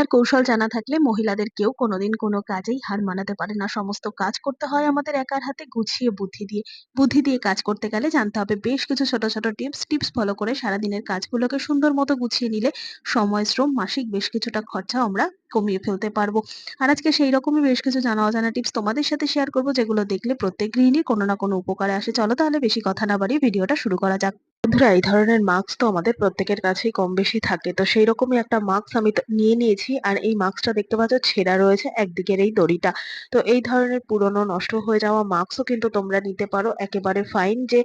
আর কৌশল জানা থাকলে মহিলাদের কেউ কোনোদিন কোনো কাজেই হার মানাতে পারে না। সমস্ত কাজ করতে হয় আমাদের একার হাতে, গুছিয়ে বুদ্ধি দিয়ে। বুদ্ধি দিয়ে কাজ করতে গেলে জানতে হবে বেশ কিছু ছোট ছোট টিপস। টিপস ফলো করে সারাদিনের কাজগুলোকে সুন্দর মতো গুছিয়ে নিলে সময়, শ্রম, মাসিক বেশ কিছুটা খরচা আমরা কমিয়ে ফেলতে পারব। আর আজকে সেই রকমই বেশ কিছু জানা অজানা টিপস তোমাদের সাথে শেয়ার করব, যেগুলো দেখলে প্রত্যেক গৃহিণীর কোনো না কোনো উপকারে আসে। চলো তাহলে বেশি কথা না বাড়িয়ে ভিডিওটা শুরু করা যাক। বন্ধুরা, এই ধরনের মাস্ক তো আমাদের প্রত্যেকের কাছেই কম বেশি থাকে। তো সেই রকমই একটা মাস্ক আমি নিয়ে নিয়েছি আর এই মাস্কটা দেখতে পাচ্ছ, ছেঁড়া রয়েছে একদিকের এই দড়িটা। তো এই ধরনের পুরনো নষ্ট হয়ে যাওয়া মাস্কও কিন্তু তোমরা নিতে পারো। একেবারে ফাইন যে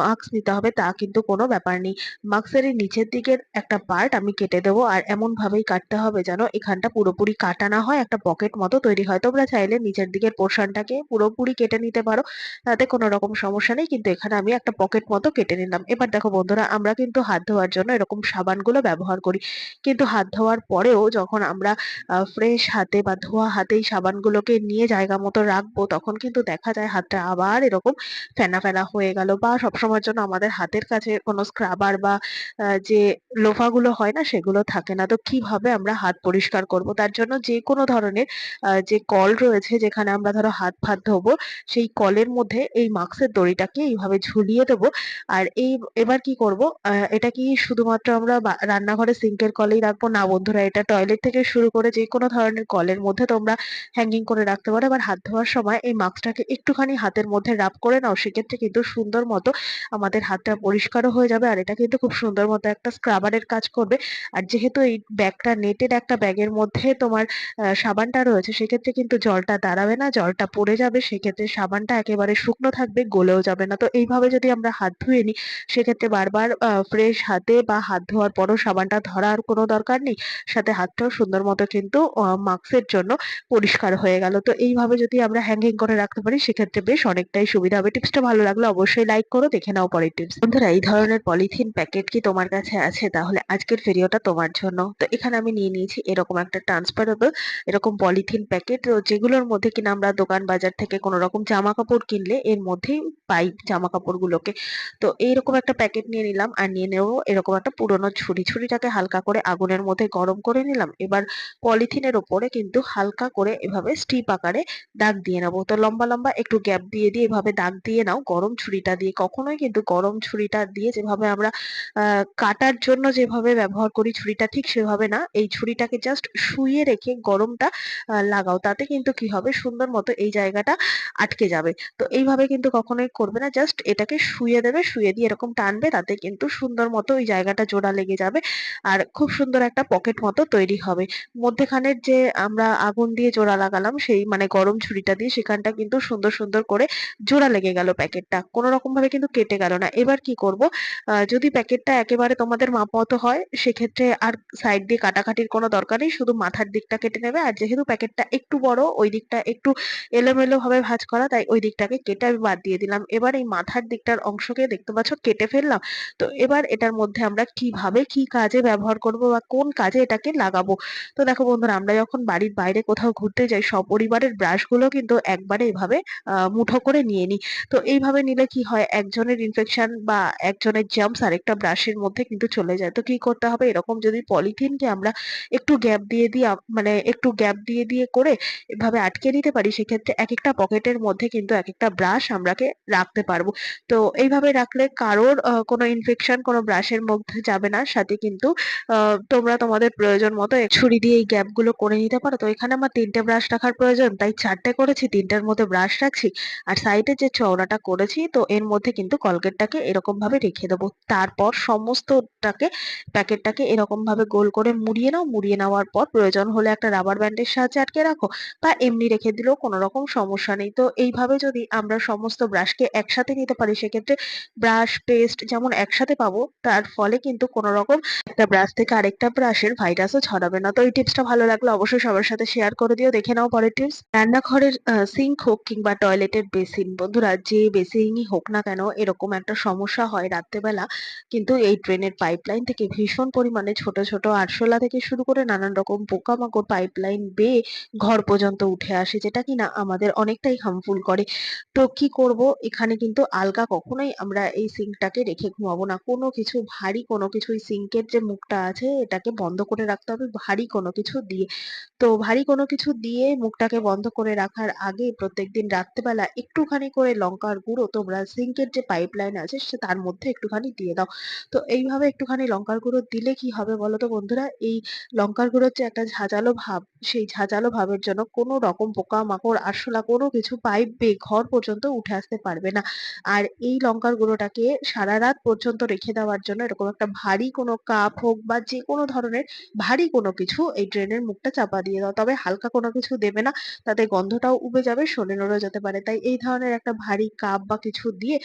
মাস্ক নিতে হবে তা কিন্তু কোনো ব্যাপার নেই। মাস্কের এই নিচের দিকের একটা পার্ট আমি কেটে দেবো আর এমন ভাবেই কাটতে হবে যেন এখানটা পুরোপুরি কাটা না হয়, একটা পকেট মতো তৈরি হয়। তোমরা চাইলে নিচের দিকের পোর্শনটাকে পুরোপুরি কেটে নিতে পারো। তাতে কোনো রকম সমস্যা নেই, কিন্তু এখানে আমি একটা পকেট মতো কেটে নিলাম। এবার দেখো বন্ধুরা, আমরা কিন্তু হাত ধোয়ার জন্য এরকম সাবানগুলো ব্যবহার করি। কিন্তু হাত ধোয়ার পরেও যখন আমরা ফ্রেশ হাতে বা ধোয়া হাতেই সাবানগুলোকে নিয়ে জায়গা মতো রাখব, তখন কিন্তু দেখা যায় হাতটা আবার এরকম ফেনা ফেনা হয়ে গেল বা সবসময়ের জন্য আমাদের হাতের কাছে কোনো স্ক্রাবার বা যে লোফাগুলো হয় না সেগুলো থাকে না। তো কীভাবে আমরা হাত পরিষ্কার করব? তার জন্য যে কোনো ধরনের যে কল রয়েছে যেখানে আমরা ধরো হাত ফাত ধোবো, সেই কলের মধ্যে এই মাস্কের দড়িটাকে এইভাবে ঝুলিয়ে দেবো। আর এই এবার কি করব? এটা কি শুধুমাত্র আমরা রান্নাঘরে সিঙ্কের কলেই রাখব? না বন্ধুরা, এটা টয়লেট থেকে শুরু করে যে কোনো ধরনের কলের মধ্যে তোমরা হ্যাঙ্গিং করে রাখতে পারো। এবার হাত ধোয়ার সময় এই মাস্কটাকে একটুখানি হাতের মধ্যে রাব করে নাও। সেক্ষেত্রে কিন্তু সুন্দর মতো আমাদের হাতটা পরিষ্কারও হয়ে যাবে। আর এটা কিন্তু খুব সুন্দর মতো একটা স্ক্রাবারের কাজ করবে। আর যেহেতু এই ব্যাগটা নেটের একটা ব্যাগের মধ্যে তোমার সাবানটা রয়েছে, সেক্ষেত্রে কিন্তু জলটা দাঁড়াবে না, জলটা পড়ে যাবে। সেক্ষেত্রে সাবানটা একেবারে শুকনো থাকবে, গলেও যাবে না। তো এইভাবে যদি আমরা হাত ধুয়ে নিই সেক্ষেত্রে বারবার ফ্রেশ হাতে বা হাত ধোয়ার পরও সাবানটা ধরার কোনো দরকার নেই। সাথে হাতটাও সুন্দর মতো কিন্তু মাস্কের জন্য পরিষ্কার হয়ে গেল। তো এইভাবে যদি আমরা হ্যাঙ্গিং করে রাখতে পারি, সেক্ষেত্রে বেশ অনেকটাই সুবিধা হবে। টিপসটা ভালো লাগলে অবশ্যই লাইক করো, দেখে নাও পরের টিপস বন্ধুরা, এই ধরনের পলিথিন প্যাকেট কি তোমার কাছে আছে? তাহলে আজকের ভিডিওটা তোমার জন্য। তো এখানে আমি নিয়ে নিয়েছি এরকম একটা ট্রান্সপারেবল এরকম পলিথিন প্যাকেট যেগুলোর মধ্যে কিনা আমরা দোকান বাজার থেকে কোনো রকম জামা কাপড় কিনলে, এর মধ্যেই পাই জামা কাপড়গুলোকে তো এইরকম একটা প্যাকেট নিয়ে নিলাম আর নিয়ে নেব এরকম একটা পুরোনো ছুরি। ছুরিটাকে হালকা করে আগুনের মধ্যে গরম করে নিলাম। এবার পলিথিনের ওপরে কিন্তু হালকা করে এভাবে স্টিপ আকারে দাগ দিয়ে নেব। তো লম্বা লম্বা একটু গ্যাপ দিয়ে দিয়ে এভাবে দাগ দিয়ে নাও গরম ছুরিটা দিয়ে। কখনোই কিন্তু গরম ছুরিটা দিয়ে যেভাবে আমরা কাটার জন্য যেভাবে ব্যবহার করি ছুরিটা ঠিক সেভাবে না। এই ছুরিটাকে জাস্ট শুয়ে রেখে গরমটা লাগাও। তাতে কিন্তু কি হবে? সুন্দর মতো এই জায়গাটা আটকে যাবে। তো এইভাবে কিন্তু কখনোই করবে না। জাস্ট এটাকে শুয়ে দেবে শুয়ে দিয়ে এরকম টানবে তাতে কিন্তু সুন্দর মতো ওই জায়গাটা জোড়া লেগে যাবে। আর খুব সুন্দর একটা পকেট মতো তৈরি হবে। মধ্যেখানের যে আমরা আগুন দিয়ে জোড়া লাগালাম, সেই মানে গরম ছুরিটা দিয়ে সেখানটা কিন্তু সুন্দর সুন্দর করে জোড়া লেগে গেল প্যাকেটটা। কোনো রকম ভাবে কিন্তু কেটে গেল না। এবার কি করব? যদি প্যাকেটটা একেবারে তোমাদের মাপ মতো হয়, সেক্ষেত্রে আর সাইড দিয়ে কাটাকাটির কোনো দরকার নেই। শুধু মাথার দিকটা কেটে নেবে। আর যেহেতু প্যাকেটটা একটু বড়, ওই দিকটা একটু এলোমেলো ভাবে ভাঁজ করা, তাই ওই দিকটাকে কেটে আমি বাদ দিয়ে দিলাম। এবার এই মাথার দিকটার অংশকে দেখতে পাচ্ছ, কেটে ফেললাম। তো এবার এটার মধ্যে আমরা কীভাবে কি কাজে ব্যবহার করব বা কোন কাজে এটাকে লাগাবো? তো দেখো বন্ধুরা, আমরা যখন বাড়ির বাইরে কোথাও ঘুরতে যাই, সপরিবারের ব্রাশগুলো কিন্তু একবারে এভাবে মুঠো করে নিয়ে নিই। তো এইভাবে নিলে কি হয়, একজনের ইনফেকশন বা একজনের জার্মস আরেকটা ব্রাশের মধ্যে কিন্তু চলে যায়। তো কি করতে হবে? এরকম যদি পলিথিনকে আমরা একটু গ্যাপ দিয়ে দিয়ে মানে একটু গ্যাপ দিয়ে দিয়ে করে এভাবে আটকে নিতে পারি, সেক্ষেত্রে এক একটা পকেটের মধ্যে কিন্তু এক একটা ব্রাশ আমরাকে রাখতে পারব। তো এইভাবে রাখলে কারোর কোনো ইনফেকশন কোনো ব্রাশের মধ্যে যাবে না, সাথে কিন্তু তোমরা তোমাদের প্রয়োজন মতো ছুরি দিয়ে এই গ্যাপগুলো করে নিতে পারো। তো এখানে আমার তিনটে ব্রাশ রাখার প্রয়োজন, তাই চারটে করেছি, তিনটার মধ্যে ব্রাশ রাখছি, আর সাইডে যে চওড়াটা করেছি, তো এর মধ্যে কিন্তু কলগেটটাকে এরকম ভাবে রেখে দেবো। তারপর সমস্তটাকে, প্যাকেটটাকে এরকম ভাবে গোল করে মুড়িয়ে নাও, মুড়িয়ে নেওয়ার পর প্রয়োজন হলে একটা রাবার ব্যান্ডের সাহায্যে আটকে রাখো, বা এমনি রেখে দিলেও কোনো রকম সমস্যা নেই। তো এইভাবে যদি আমরা সমস্ত ব্রাশকে একসাথে নিতে পারি, সেক্ষেত্রে ব্রাশ পেস্ট যেমন একসাথে পাবো, তার ফলে কিন্তু কোনো রকম একটা ব্রাশ থেকে আরেকটা ব্রাশের ভাইরাসও ছড়াবে না। তো এই টিপসটা ভালো লাগলে অবশ্যই সবার সাথে শেয়ার করে দিও। দেখে নাও পরের টিপস রান্নাঘরের সিঙ্ক হোক কিংবা টয়লেটের বেসিন বন্ধুরা যে বেসিনই হোক না কেন এরকম একটা সমস্যা হয় রাত্রেবেলা। কিন্তু এই ট্রেনের পাইপলাইন থেকে ভীষণ পরিমাণে ছোট ছোট আরশোলা থেকে শুরু করে নানান রকম পোকামাকড় পাইপলাইন বেয়ে ঘর পর্যন্ত উঠে আসে, যেটা কিনা আমাদের অনেকটাই হার্মফুল করে। তো কি করব? এখানে কিন্তু আলগা কখনোই আমরা এই সিঙ্কটা ট্রেটাকে রেখে ঘুমাবো না। কোনো কিছু, ভারী কোনো কিছু সিঙ্কের যে মুখটা আছে, এটাকে বন্ধ করে রাখতে হবে। ভারী কোনো কিছু দিয়ে। তো ভারী কোনো কিছু দিয়ে মুখটাকে বন্ধ করে রাখার আগে প্রত্যেকদিন রাত্রেবেলা একটুখানি করে লঙ্কার গুঁড়ো, তোমরা সিঙ্কের যে পাইপ লাইন আছে, সে তার মধ্যে একটুখানি দিয়ে দাও। তো এইভাবে একটুখানি লঙ্কার গুঁড়ো দিলে কি হবে বলো তো বন্ধুরা? এই লঙ্কার গুঁড়োর যে একটা ঝাঁঝালো ভাব, সেই ঝাঁঝালো ভাবের জন্য কোনো রকম পোকামাকড়, আরশোলা কোনো কিছু পাইপ বেয়ে ঘর পর্যন্ত উঠে আসতে পারবে না। আর এই লঙ্কার গুঁড়োটাকে সারা রাত পর্যন্ত রেখে দেওয়ার জন্য এরকম একটা ভারী কোনো কাপ হোক বা যে কোনো ধরনের ভারী কোনো কিছু এই ড্রেনের মুখটা চাপা দিয়ে দাও। তবে হালকা কোনো কিছু দেবে না, তাতে গন্ধটাও উবে যাবে নড়ে যেতে পারে। তাই এই ধরনের একটা ভারী কাপ বা কিছু দিয়ে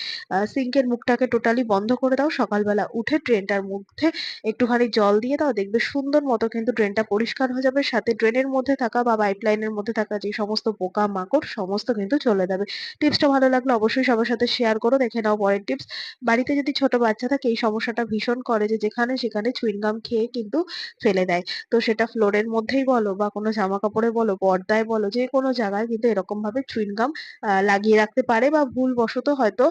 সিঙ্কের মুখটাকে টোটালি বন্ধ করে দাও। সকালবেলা উঠে ড্রেনটার মধ্যে একটুখানি জল দিয়ে দাও। দেখবে সুন্দর মতো কিন্তু ড্রেনটা পরিষ্কার হয়ে যাবে। সাথে ড্রেনের মধ্যে থাকা বা পাইপ লাইনের মধ্যে থাকা যে সমস্ত পোকা মাকড় সমস্ত কিন্তু চলে যাবে। টিপসটা ভালো লাগলে অবশ্যই সবার সাথে শেয়ার করো। দেখে নাও পরের টিপস বাড়িতে যদি ছোট বাচ্চা থাকে, এই সমস্যাটা ভীষণ করে যে যেখানে সেখানে চুইংগাম খেয়ে কিন্তু ফেলে দেয়। তো সেটা ফ্লোরের মধ্যেই বলো বা কোনো জামা কাপড়ে বলো, পর্দায় বলো, যে কোনো জায়গায় কিন্তু এরকম ভাবে চুইংগাম লাগিয়ে রাখতে পারে বা ভুলবশত হয়তো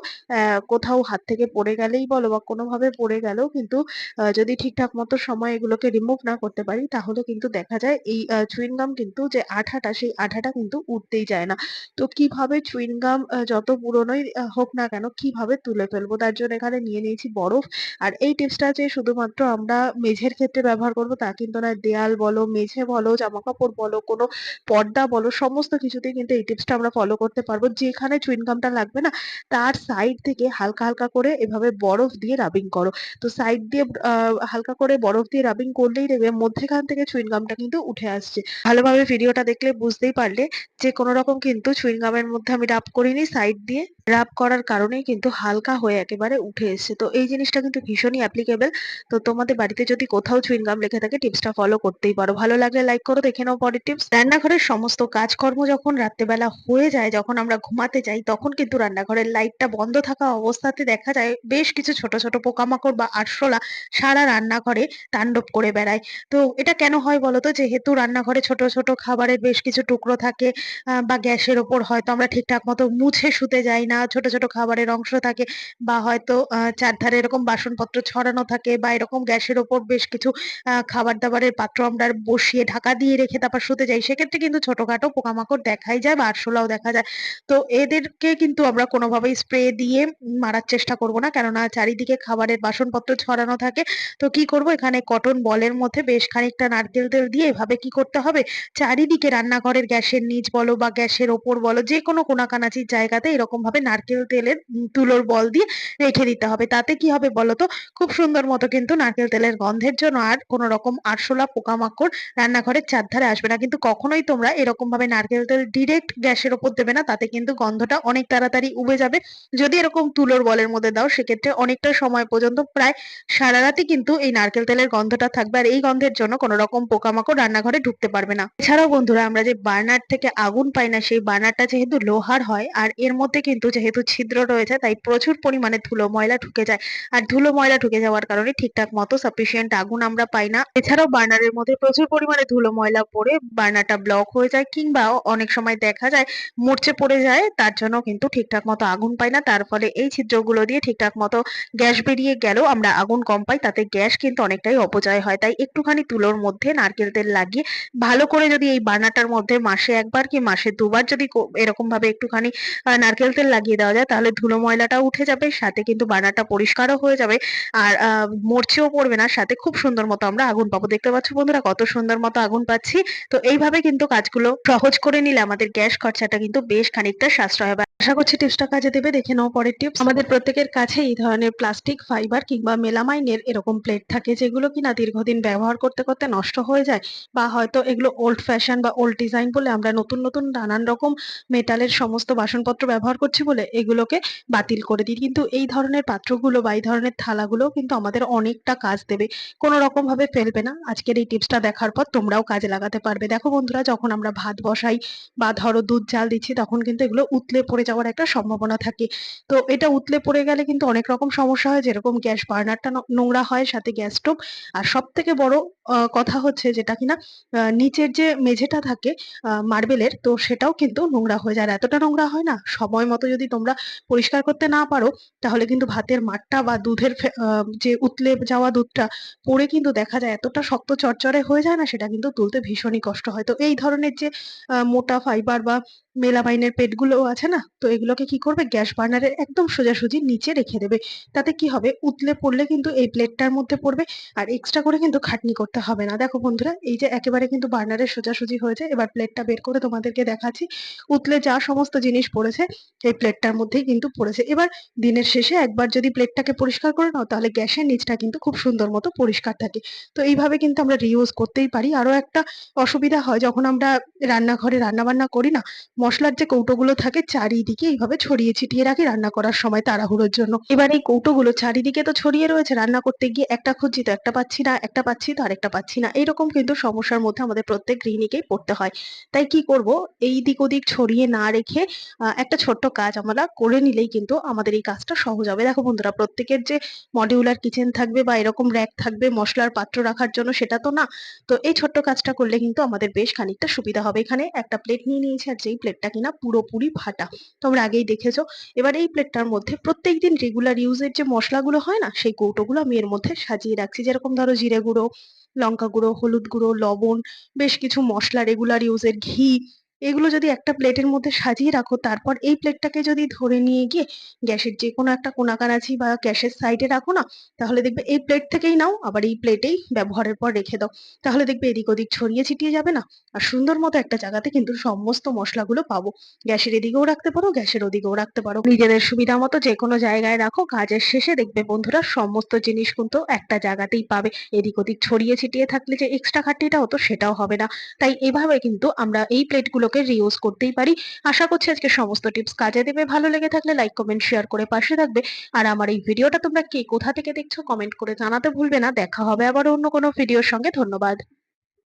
কোথাও হাত থেকে পড়ে গেলেই বলো বা কোনোভাবে পড়ে গেলেও কিন্তু যদি ঠিকঠাক মতো সময় এগুলোকে রিমুভ না করতে পারি, তাহলে কিন্তু দেখা যায় এই চুইংগাম কিন্তু যে আঠাটা, সেই আঠাটা কিন্তু উঠতেই যায় না। তো কীভাবে চুইংগাম যত পুরনোই হোক না কেন, কীভাবে তুলে ফেলব? তার জন্য এখানে নিয়ে নিয়েছি বরফ। আর এই টিপসটা যে শুধুমাত্র আমরা মেঝের ক্ষেত্রে ব্যবহার করব তা কিন্তু নয়, দেয়াল বলো, মেঝে বলো জামা কাপড় বলো, কোনো পর্দা বলো, সমস্ত কিছুতেই কিন্তু এই টিপসটা আমরা ফলো করতে পারব। যেখানে চুইংগামটা লাগবে না, তার সাইড থেকে হালকা হালকা করে এভাবে বরফ দিয়ে রাবিং করো। তো সাইড দিয়ে হালকা করে বরফ দিয়ে রাবিং করলেই দেখবে মধ্যেখান থেকে চুইংগামটা কিন্তু উঠে আসছে। ভালোভাবে ভিডিওটা দেখলে বুঝতেই পারলে যে কোনো রকম কিন্তু চুইংগামের মধ্যে আমি রাব করিনি সাইড দিয়ে রাব করার কারণেই কিন্তু হালকা হয়ে একেবারে উঠে এসছে। তো এই জিনিসটা কিন্তু ভীষণই অ্যাপ্লিকেবল তো তোমাদের বাড়িতে যদি কোথাও চুইংগাম লেখে থাকে টিপসটা ফলো করতেই পারো। ভালো লাগলে লাইক করো, দেখে নাও পরের টিপস রান্নাঘরের সমস্ত কাজকর্ম যখন রাত্রেবেলা হয়ে যায়, যখন আমরা ঘুমাতে যাই, তখন কিন্তু রান্নাঘরের লাইটটা বন্ধ থাকা অবস্থাতে দেখা যায় বেশ কিছু ছোট ছোট পোকামাকড় বা আরশোলা সারা রান্নাঘরে তাণ্ডব করে বেড়ায়। তো এটা কেন হয় বলতো? যেহেতু রান্নাঘরে ছোট ছোট খাবারের বেশ কিছু টুকরো থাকে বা গ্যাসের ওপর হয়তো আমরা ঠিকঠাক মতো মুছে শুতে যাই না ছোট ছোট খাবারের অংশ থাকে বা হয়তো চারধারে এরকম বাসনপত্র ছড়ানো থাকে বা এরকম গ্যাসের ওপর বেশ কিছু খাবার দাবারের পাত্র আমরা বসিয়ে ঢাকা দিয়ে রেখে তারপর শুতে যাই। সেক্ষেত্রে কিন্তু ছোটখাটো পোকামাকড় দেখাই যায় বা আরশোলাও দেখা যায়। তো এদেরকে কিন্তু আমরা কোনোভাবেই স্প্রে দিয়ে মারার চেষ্টা করব না। কেননা চারিদিকে খাবারের বাসনপত্র ছড়ানো থাকে। তো কি করব? এখানে কটন বলের মধ্যে বেশ খানিকটা নারকেল তেল দিয়ে এভাবে কি করতে হবে? চারিদিকে রান্নাঘরের গ্যাসের নিচ বলো বা গ্যাসের ওপর বলো যে কোনো কোনাকানাচির জায়গাতে এরকম ভাবে নারকেল তেলের তুলোর বল দিয়ে রেখে দিতে হবে। তাতে কি হবে বলতো খুব সুন্দর মতো কিন্তু নারকেল তেলের গন্ধের জন্য আর কোনো রকম আরশোলা, পোকামাকড় রান্নাঘরের চারধারে আসবে না। কিন্তু কখনোই তোমরা এরকম ভাবে নারকেল তেল ডিরেক্ট গ্যাসের ওপর দেবে না। তাতে কিন্তু গন্ধটা অনেক তাড়াতাড়ি উবে যাবে। যদি এরকম তুলোর বলের মধ্যে দাও, সেক্ষেত্রে অনেকটা সময় পর্যন্ত প্রায় সারা রাতই কিন্তু এই নারকেল তেলের গন্ধটা থাকবে। আর এই গন্ধের জন্য কোনো রকম পোকামাকড় রান্নাঘরে ঢুকতে পারবে না। এছাড়াও বন্ধুরা, আমরা যে বার্নার থেকে আগুন পাই না, সেই বার্নারটা যেহেতু লোহার হয়, আর এর মধ্যে কিন্তু যেহেতু ছিদ্র রয়েছে, তাই প্রচুর পরিমাণে ধুলো, ময়লা ঢুকে যায়। আর ধুলো, ময়লা ঢুকে যাওয়ার কারণে ঠিকঠাক মতো সাফিসিয়েন্ট আগুন আমরা পাই না। এছাড়াও বার্নারের মধ্যে প্রচুর পরিমাণে ধুলো, ময়লা পড়ে বার্নারটা ব্লক হয়ে যায় কিংবা অনেক সময় দেখা যায় মরচে পড়ে যায়, তার জন্য কিন্তু ঠিকঠাক মতো আগুন পাই না। তার ফলে এই ছিদ্রগুলো দিয়ে ঠিকঠাক মতো গ্যাস বেরিয়ে গেলেও আমরা আগুন কম পাই, তাতে গ্যাস কিন্তু অনেকটাই অপচয় হয়। তাই একটুখানি তুলোর মধ্যে নারকেল তেল লাগিয়ে ভালো করে যদি এই বার্নারটার মধ্যে মাসে একবার কি মাসে দুবার যদি এরকম ভাবে একটুখানি নারকেল তেল লাগিয়ে দেওয়া যায়, তাহলে ধুলো ময়লাটা উঠে যাবে, সাথে কিন্তু বানারটা পরিষ্কারও হয়ে যাবে। আর মরচেও পড়বে না, সাথে খুব সুন্দর মতো আমরা আগুন পাবো। দেখতে পাচ্ছ বন্ধুরা, কত সুন্দর মতো আগুন পাচ্ছি। তো এইভাবে কিন্তু কাজগুলো সহজ করে নিলে আমাদের গ্যাস খরচাটা কিন্তু বেশ খানিকটা সাশ্রয় হবে। আশা করছি টিপসটা কাজে দেবে, দেখে নাও পরের টিপস আমাদের প্রত্যেকের কাছে এই ধরনের প্লাস্টিক ফাইবার কিংবা মেলামাইনের এরকম প্লেট থাকে, যেগুলো কিনা দীর্ঘদিন ব্যবহার করতে করতে নষ্ট হয়ে যায় বা হয়তো এগুলো ওল্ড ফ্যাশন বা ওল্ড ডিজাইন বলে আমরা নতুন নতুন নানান রকম মেটালের সমস্ত বাসনপত্র ব্যবহার করছি বলে এগুলোকে বাতিল করে দিই। কিন্তু এই ধরনের পাত্রগুলো বা এই ধরনের থালাগুলো কিন্তু আমাদের অনেকটা কাজ দেবে, কোনো রকম ভাবে ফেলবে না। আজকের এই টিপসটা দেখার পর তোমরাও কাজে লাগাতে পারবে। দেখো বন্ধুরা, যখন আমরা ভাত বসাই বা ধরো দুধ জাল দিচ্ছি, তখন কিন্তু এগুলো উতলে পড়ে যাওয়ার একটা সম্ভাবনা থাকে। তো এটা উতলে পড়ে গেলে কিন্তু অনেক রকম সমস্যা হয়, যেরকম গ্যাস বার্নারটা নোংরা হয়, সাথে গ্যাস স্টোভ। আর সব থেকে বড় কথা হচ্ছে যেটা কিনা নিচের যে মেঝেটা থাকে মার্বেলের, তো সেটাও কিন্তু নোংরা হয়ে যায়। আর এতটা নোংরা হয় না, সময় মতো যদি তোমরা পরিষ্কার করতে না পারো, তাহলে কিন্তু ভাতের মাঠটা বা দুধের যে উতলে যাওয়া দুধটা পরে কিন্তু দেখা যায় এতটা শক্ত চরচরে হয়ে যায় না, সেটা কিন্তু তুলতে ভীষণই কষ্ট হয়। তো এই ধরনের যে মোটা ফাইবার বা মেলামাইনের পেটগুলো আছে না? তো এগুলোকে কি করবে? গ্যাস বার্নারের একদম সোজাসুজি নিচে রেখে দেবে। তাতে কি হবে? উতলে পড়লে কিন্তু এই প্লেটটার মধ্যে পড়বে। আর এক্সট্রা করে কিন্তু খাটনি করতে হবে না। দেখো বন্ধুরা, এই যে একেবারে কিন্তু বার্নারের সোজাসুজি হয়েছে। এবার প্লেটটা বের করে তোমাদেরকে দেখাচ্ছি। উতলে যা সমস্ত জিনিস পড়েছে, এই প্লেটটার মধ্যেই কিন্তু পড়েছে। এবার দিনের শেষে একবার যদি প্লেটটাকে পরিষ্কার করে নাও, তাহলে গ্যাসের নিচটা কিন্তু খুব সুন্দর মতো পরিষ্কার থাকে। তো এইভাবে কিন্তু আমরা রিউজ করতেই পারি। আরও একটা অসুবিধা হয় যখন আমরা রান্নাঘরে রান্না বান্না করি না মশলার যে কৌটোগুলো থাকে চারিদিকে এইভাবে ছড়িয়ে ছিটিয়ে রাখি রান্না করার সময় তাড়াহুড়োর জন্য। এবার এই কৌটোগুলো চারিদিকে তো ছড়িয়ে রয়েছে, রান্না করতে গিয়ে একটা খুঁজছি তো একটা পাচ্ছি না, একটা পাচ্ছি তো আরেকটা পাচ্ছি না। এইরকম কিন্তু সমস্যার মধ্যে আমাদের প্রত্যেক গৃহিণীকেই পড়তে হয়। তাই কি করব? এই দিক ওদিক ছড়িয়ে না রেখে একটা ছোট্ট কাজ আমরা করে নিলেই কিন্তু আমাদের এই কাজটা সহজ হবে। দেখো বন্ধুরা, প্রত্যেকের যে মডিউলার কিচেন থাকবে বা এরকম র্যাক থাকবে মশলার পাত্র রাখার জন্য সেটা তো না। তো এই ছোট্ট কাজটা করলে কিন্তু আমাদের বেশ খানিকটা সুবিধা হবে। এখানে একটা প্লেট নিয়ে নিয়েছি আর যেই প্লেটটা কিনা পুরোপুরি ফাটা তোমরা আগেই দেখেছ। এবার এই প্লেটটার মধ্যে প্রত্যেকদিন রেগুলার ইউজের যে মশলাগুলো হয় না, সেই কৌটোগুলো আমি এর মধ্যে সাজিয়ে রাখছি। যেরকম ধরো জিরে গুঁড়ো, লঙ্কা গুঁড়ো, হলুদ গুঁড়ো, লবণ, বেশ কিছু মশলা রেগুলার ইউজের ঘি এগুলো যদি একটা প্লেটের মধ্যে সাজিয়ে রাখো, তারপর এই প্লেটটাকে যদি ধরে নিয়ে গিয়ে গ্যাসের যে কোনো একটা কোনাকানাচি বা গ্যাসের সাইডে রাখো না, তাহলে দেখবে এই প্লেট থেকেই নাও, আবার এই প্লেটেই ব্যবহারের পর রেখে দাও। তাহলে দেখবে এদিক ওদিক ছড়িয়ে ছিটিয়ে যাবে না। আর সুন্দর মতো একটা জায়গাতে কিন্তু সমস্ত মশলাগুলো পাবো। গ্যাসের এদিকেও রাখতে পারো, গ্যাসের ওদিকেও রাখতে পারো। নিজেদের সুবিধা মতো যে কোনো জায়গায় রাখো, কাজের শেষে দেখবে বন্ধুরা সমস্ত জিনিস কিন্তু একটা জায়গাতেই পাবে। এদিক ওদিক ছড়িয়ে ছিটিয়ে থাকলে যে এক্সট্রা খাটনিটা হতো সেটাও হবে না। তাই এভাবে কিন্তু আমরা এই প্লেটগুলোকে রিউজ করতেই পারি। আশা করছি আজকে সমস্ত টিপস কাজে দেবে। ভালো লেগে থাকলে লাইক কমেন্ট শেয়ার করে পাশে থাকবে। আর আমার এই ভিডিওটা তোমরা কে কোথা থেকে দেখছ কমেন্ট করে জানাতে ভুলবে না। দেখা হবে আবার অন্য কোনো ভিডিওর সঙ্গে। ধন্যবাদ।